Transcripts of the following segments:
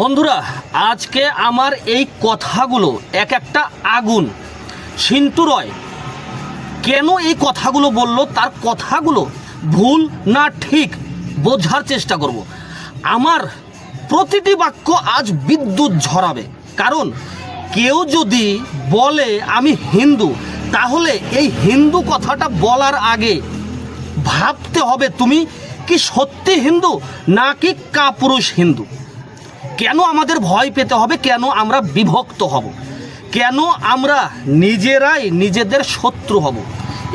বন্ধুরা, আজকে আমার এই কথাগুলো এক একটা আগুন সিন্তু রয়। কেন এই কথাগুলো বলল? তার কথাগুলো ভুল না ঠিক বোঝার চেষ্টা করব। আমার প্রতিটি বাক্য আজ বিদ্যুৎ ঝরাবে। কারণ কেউ যদি বলে আমি হিন্দু, তাহলে এই হিন্দু কথাটা বলার আগে ভাবতে হবে তুমি কি সত্যি হিন্দু নাকি কাপুরুষ হিন্দু। কেন আমাদের ভয় পেতে হবে? কেন আমরা বিভক্ত হব? কেন আমরা নিজেরাই নিজেদের শত্রু হব?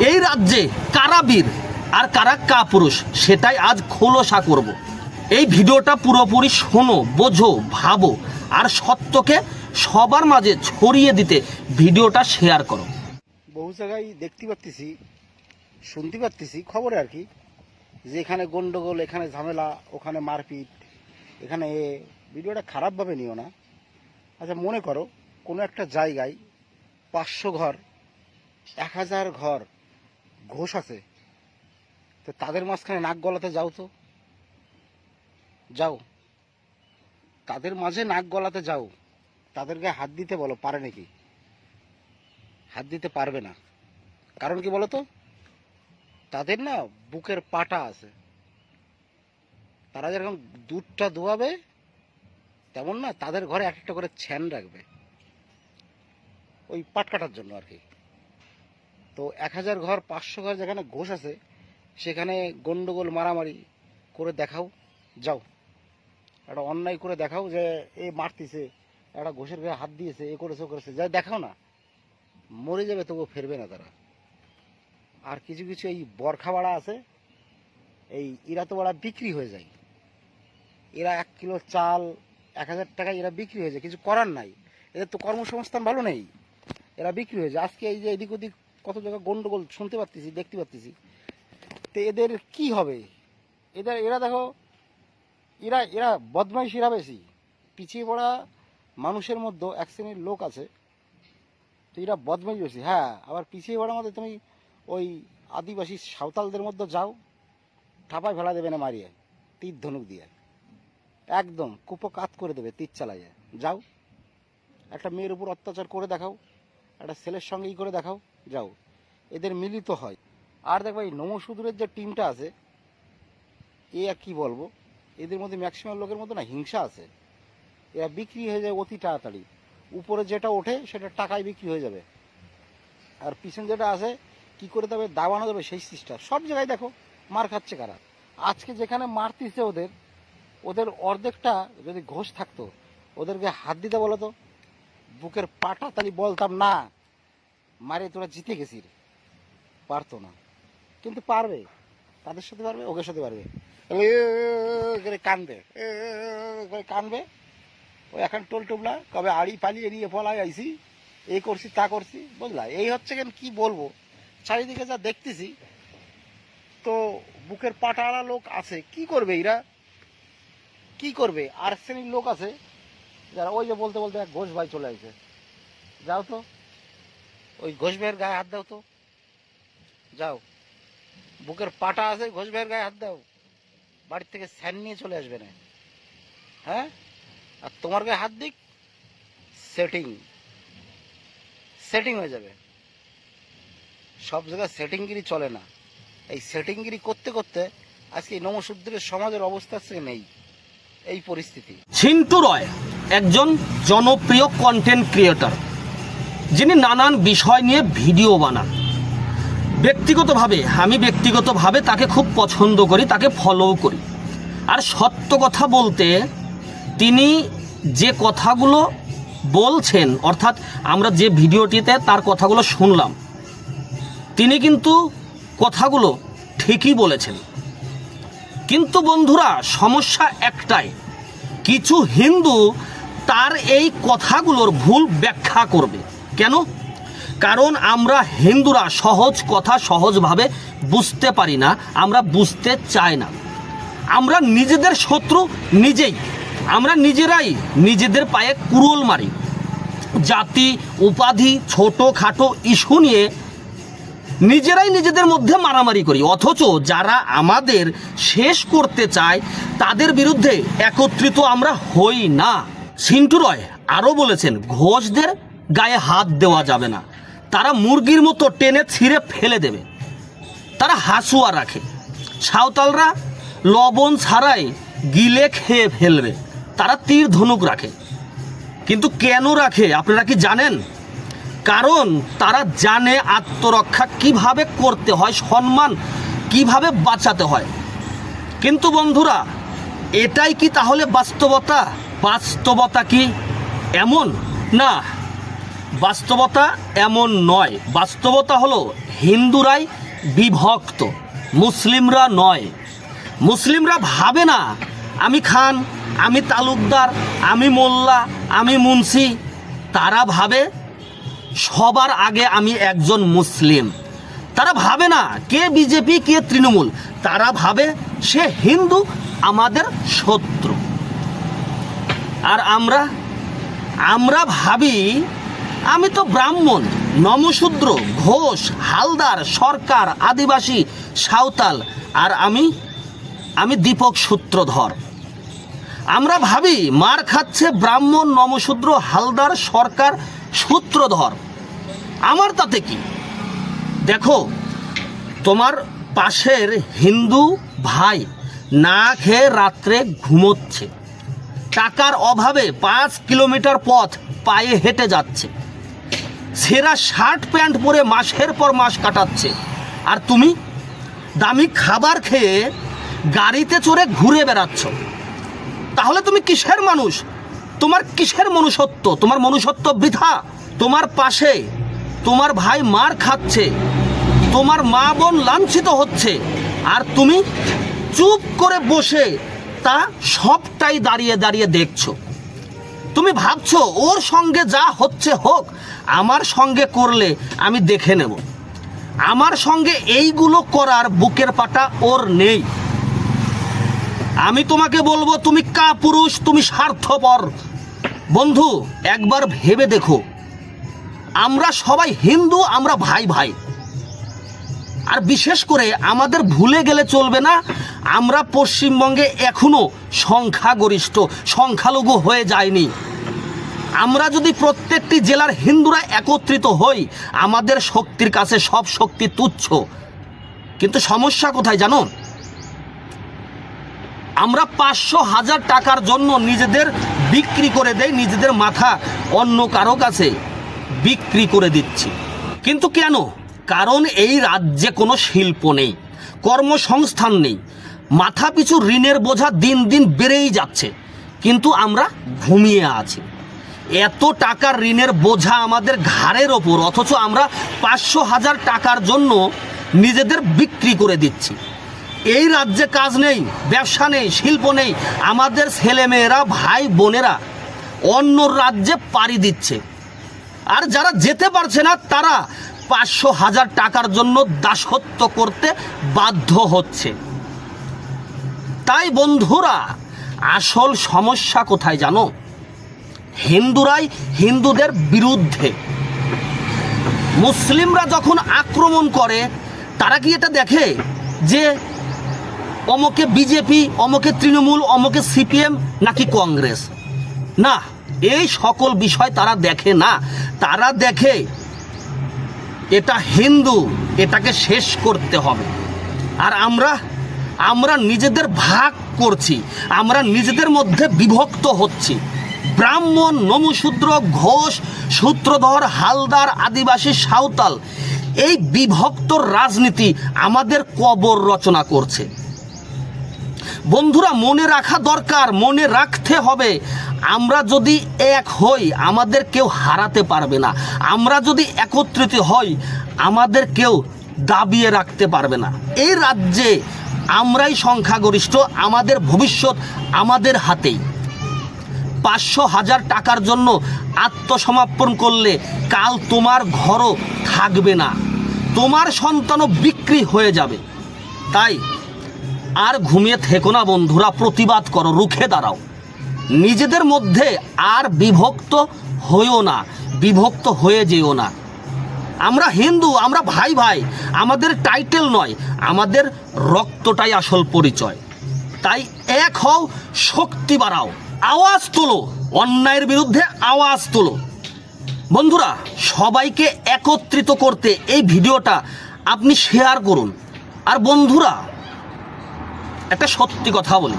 এই রাজ্যে কারা বীর আর কারা কাপুরুষ, সেটাই আজ খোলসা করব। এই ভিডিওটা পুরোপুরি শোনো, বোঝো, ভাবো, আর সত্যকে সবার মাঝে ছড়িয়ে দিতে ভিডিওটা শেয়ার করো। বহু জায়গায় দেখতে পাচ্ছি শুনতে পাচ্ছি খবরে আর কি, যে এখানে গন্ডগোল, এখানে ঝামেলা, ওখানে মারপিট, এখানে ভিডিওটা খারাপভাবে নিও না। আচ্ছা মনে করো কোনো একটা জায়গায় পাঁচশো ঘর, এক হাজার ঘর ঘোষ আছে। তো তাদের মাঝখানে নাক গলাতে যাও তো। যাও। তাদের মাঝে নাক গলাতে যাও। তাদেরকে হাত দিতে বলো, পারে নাকি? হাত দিতে পারবে না। কারণ কি বলো তো তাদের না বুকের পাটা আছে। তারা যেরকম দুধটা দোয়াবে তেমন না, তাদের ঘরে এক একটা করে ছ্যান রাখবে। ওই পাট কাটার জন্য আর কি। তো এক হাজার ঘর, পাঁচশো ঘর যেখানে ঘোষ আছে, সেখানে গন্ডগোল, মারামারি করে দেখাও, যাও। একটা অন্যায় করে দেখাও যে, এ মারতিছে, একটা ঘোষের গায়ে হাত দিয়েছে, এ করেছে, ও করেছে। যাই দেখাও না, মরে যাবে তবুও ফেরবে না তারা। আর কিছু কিছু এই বরখা বাড়া আছে, এই এরা তো বিক্রি হয়ে যায়। এরা এক কিলো চাল এক হাজার টাকায় এরা বিক্রি হয়েছে, কিছু করার নাই। এদের তো কর্মসংস্থান ভালো নেই। এরা বিক্রি হয়েছে। আজকে এই যে এদিক ওদিক কত জায়গায় গন্ডগোল শুনতে পারতেছি, দেখতে পারতেছি। তো এদের কি হবে? এদের, এরা দেখো, এরা এরা বদমাইশ, এরা বেশি। পিছিয়ে পড়া মানুষের মধ্যে এক শ্রেণির লোক আছে। তো এরা বদমাইশ বেশি। হ্যাঁ আবার পিছিয়ে পড়ার মধ্যে তুমি ওই আদিবাসী সাঁওতালদের মধ্যে যাও ঠাপায় ফেলা দেবে না মারিয়ে, তীর ধনুক দিয়ে। একদম কুপকাত করে দেবে, তীর চালাইয়ে যাও। একটা মেয়ের উপর অত্যাচার করে দেখাও। একটা ছেলের সঙ্গে ই করে দেখাও। যাও। এদের মিলিত হয়। আর দেখো এই নমসুদুরের যে টিমটা আছে, এ আর কি বলব? এদের মধ্যে ম্যাক্সিমাম লোকের মধ্যে না, হিংসা আছে। এরা বিক্রি হয়ে যায় অতি তাড়াতাড়ি। উপরে যেটা ওঠে, সেটা টাকায় বিক্রি হয়ে যাবে। আর পিছন যেটা আছে, কি করে তবে দাবানো যাবে সেই সিস্টার। সব জায়গায় দেখো, মার খাচ্ছে কারা। আজকে যেখানে মারতিছে ওদের ওদের অর্ধেকটা যদি ঘোষ থাকতো, ওদেরকে হাত দিতে বলো তো। বুকের পাটা তালি বলতাম, না, মারে, তোরা জিতে গেছিস। পারতো না। কিন্তু পারবে। তাদের সাথে পারবে ওকে সাথে পারবে। করে কানবে। করে কানবে। ওই এখন টোল টোবলা, কবে আড়ি পালিয়ে নিয়ে পলাই আইছি। এই করছি, তা করছি, বুঝলা? এই হচ্ছে কেন কি বলব? চারিদিকে যা দেখতেছি, তো বুকের পাটালা লোক আছে। কি করবে এরা? কি করবে? আর শ্রেণির লোক আছে, যারা ওই যে বলতে বলতে এক ঘোষ ভাই চলে আসে। যাও তো। ওই ঘোষ ভাইয়ের গায়ে হাত দাও তো। যাও। বুকের পাটা আছে, ঘোষ ভাইয়ের গায়ে হাত দাও। বাড়ির থেকে স্যান নিয়ে চলে আসবে না। হ্যাঁ? আর তোমার গায়ে হাত দিক সেটিং সেটিং হয়ে যাবে। সব জায়গায় সেটিংগিরি চলে না। এই সেটিংগিরি করতে করতে আজকে এই সমাজের অবস্থা আজকে নেই। এই পরিস্থিতি। ছিন্টু রয় একজন জনপ্রিয় কন্টেন্ট ক্রিয়েটর যিনি নানান বিষয় নিয়ে ভিডিও বানান। ব্যক্তিগতভাবে, আমি ব্যক্তিগতভাবে তাকে খুব পছন্দ করি, তাকে ফলো করি। আর সত্য কথা বলতে, তিনি যে কথাগুলো বলছেন, অর্থাৎ আমরা যে ভিডিওটিতে তার কথাগুলো শুনলাম, তিনি কিন্তু কথাগুলো ঠিকই বলেছেন। কিন্তু বন্ধুরা, সমস্যা একটাই কিছু হিন্দু তার এই কথাগুলোর ভুল ব্যাখ্যা করবে। কেন? কারণ আমরা হিন্দুরা সহজ কথা সহজভাবে বুঝতে পারি না, আমরা বুঝতে চাই না। আমরা নিজেদের শত্রু নিজেই, আমরা নিজেরাই নিজেদের পায়ে কুড়োল মারি। জাতি, উপাধি ছোট খাটো ইস্যু নিয়ে নিজেরাই নিজেদের মধ্যে মারামারি করি। অথচ যারা আমাদের শেষ করতে চায়, তাদের বিরুদ্ধে একত্রিত আমরা হই না। সিন্টু রয় আরও বলেছেন, ঘোষদের গায়ে হাত দেওয়া যাবে না। তারা মুরগির মতো টেনে ছিঁড়ে ফেলে দেবে। তারা হাসুয়া রাখে। সাঁওতালরা লবণ ছাড়াই গিলে খেয়ে ফেলবে। তারা তীর ধনুক রাখে। কিন্তু কেন রাখে, আপনারা কি জানেন? কারণ তারা জানে আত্মরক্ষা কীভাবে করতে হয়, সম্মান কীভাবে বাঁচাতে হয়। কিন্তু বন্ধুরা, এটাই কি তাহলে বাস্তবতা? বাস্তবতা কি এমন? না, বাস্তবতা এমন নয়। বাস্তবতা হলো হিন্দুরাই বিভক্ত, মুসলিমরা নয়। মুসলিমরা ভাবে না, আমি খান, আমি তালুকদার, আমি মোল্লা, আমি মুন্সি, তারা ভাবে সবার আগে আমি একজন মুসলিম। তারা ভাবে না কে বিজেপি, কে তৃণমূল। তারা ভাবে সে হিন্দু, আমাদের শত্রু। আর আমরা আমরা ভাবি, আমি তো ব্রাহ্মণ, নমশূদ্র, ঘোষ, হালদার, সরকার, আদিবাসী, সাঁওতাল, আর আমি আমি দীপক সূত্রধর। আমরা ভাবি, মার খাচ্ছে ব্রাহ্মণ, নমশূদ্র, হালদার, সরকার, সূত্রধর। আমার তাতে কি? দেখো, তোমার পাশের হিন্দু ভাই না খেয়ে রাত্রে ঘুমোচ্ছে। টাকার অভাবে পাঁচ কিলোমিটার পথ পায়ে হেঁটে যাচ্ছে। সেরা শার্ট প্যান্ট পরে মাসের পর মাস কাটাচ্ছে। আর তুমি? দামি খাবার খেয়ে গাড়িতে চড়ে ঘুরে বেড়াচ্ছ। তাহলে তুমি কিসের মানুষ? তোমার কিসের মনুষ্যত্ব? তোমার মনুষ্যত্ব বৃথা। তোমার পাশে তোমার ভাই মার খাচ্ছে, তোমার মা বোন লাঞ্ছিত হচ্ছে, আর তুমি চুপ করে বসে তা সবটাই দাঁড়িয়ে দাঁড়িয়ে দেখছ। তুমি ভাবছ, ওর সঙ্গে যা হচ্ছে হোক, আমার সঙ্গে করলে আমি দেখে নেব। আমার সঙ্গে এইগুলো করার বুকের পাটা ওর নেই। আমি তোমাকে বলব, তুমি কা পুরুষ তুমি স্বার্থপর। বন্ধু, একবার ভেবে দেখো। আমরা সবাই হিন্দু, আমরা ভাই ভাই। আর বিশেষ করে আমাদের ভুলে গেলে চলবে না, আমরা পশ্চিমবঙ্গে এখনও সংখ্যাগরিষ্ঠ, সংখ্যালঘু হয়ে যায়নি আমরা যদি প্রত্যেকটি জেলার হিন্দুরা একত্রিত হই, আমাদের শক্তির কাছে সব শক্তি তুচ্ছ। কিন্তু সমস্যা কোথায় জানো? আমরা পাঁচশো হাজার টাকার জন্য নিজেদের বিক্রি করে দেয় নিজেদের মাথা অন্য কারও কাছে। বিক্রি করে দিচ্ছি। কিন্তু কেন? কারণ এই রাজ্যে কোনো শিল্প নেই, কর্মসংস্থান নেই। মাথা পিছু ঋণের বোঝা দিন দিন বেড়েই যাচ্ছে, কিন্তু আমরা ঘুমিয়ে আছি। এত টাকার ঋণের বোঝা আমাদের ঘাড়ের ওপর, অথচ আমরা পাঁচশো হাজার টাকার জন্য নিজেদের বিক্রি করে দিচ্ছি। এই রাজ্যে কাজ নেই, ব্যবসা নেই, শিল্প নেই। আমাদের ছেলেমেয়েরা ভাই বোনেরা অন্য রাজ্যে পাড়ি দিচ্ছে। আর যারা যেতে পারছে না, তারা পাঁচশো হাজার টাকার জন্য দাসত্ব করতে বাধ্য হচ্ছে। তাই বন্ধুরা, আসল সমস্যা কোথায় জানো? হিন্দুরাই হিন্দুদের বিরুদ্ধে। মুসলিমরা যখন আক্রমণ করে, তারা কি এটা দেখে? যে অমকে বিজেপি, অমকে তৃণমূল, অমকে সিপিএম নাকি কংগ্রেস? না। এই সকল বিষয় তারা দেখে না। তারা দেখে এটা হিন্দু, এটাকে শেষ করতে হবে। আর আমরা আমরা নিজেদের ভাগ করছি, আমরা নিজেদের মধ্যে বিভক্ত হচ্ছি। ব্রাহ্মণ নমশূদ্র ঘোষ, সূত্রধর, হালদার, আদিবাসী, সাঁওতাল, এই বিভক্ত রাজনীতি আমাদের কবর রচনা করছে। বন্ধুরা, মনে রাখা দরকার, মনে রাখতে হবে আমরা যদি এক হই, আমাদের কেউ হারাতে পারবে না। আমরা যদি একত্রিত হই, আমাদের কেউ দাবিয়ে রাখতে পারবে না। এই রাজ্যে আমরাই সংখ্যাগরিষ্ঠ, আমাদের ভবিষ্যৎ আমাদের হাতেই। পাঁচশো হাজার টাকার জন্য আত্মসমর্পণ করলে কাল তোমার ঘরও থাকবে না। তোমার সন্তানও বিক্রি হয়ে যাবে। তাই আর ঘুমিয়ে থেকো না বন্ধুরা, প্রতিবাদ করো, রুখে দাঁড়াও। নিজেদের মধ্যে আর বিভক্ত হইও না, বিভক্ত হয়ে যেও না। আমরা হিন্দু, আমরা ভাই ভাই, আমাদের টাইটেল নয়, আমাদের রক্তটাই আসল পরিচয়। তাই এক হও, শক্তি বাড়াও, আওয়াজ তোলো, অন্যায়ের বিরুদ্ধে আওয়াজ তোলো। বন্ধুরা, সবাইকে একত্রিত করতে এই ভিডিওটা আপনি শেয়ার করুন। আর বন্ধুরা, একটা সত্যি কথা বলি।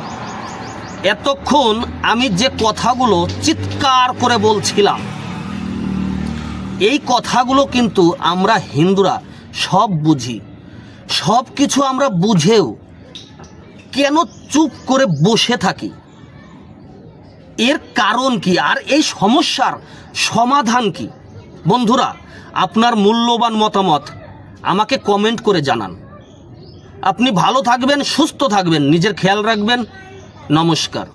এতক্ষণ আমি যে কথাগুলো চিৎকার করে বলছিলাম, এই কথাগুলো কিন্তু আমরা হিন্দুরা সব বুঝি। সব কিছু আমরা বুঝেও কেন চুপ করে বসে থাকি? এর কারণ কি আর এই সমস্যার সমাধান কি? বন্ধুরা, আপনার মূল্যবান মতামত আমাকে কমেন্ট করে জানান। আপনি ভালো থাকবেন, সুস্থ থাকবেন, নিজের খেয়াল রাখবেন। নমস্কার।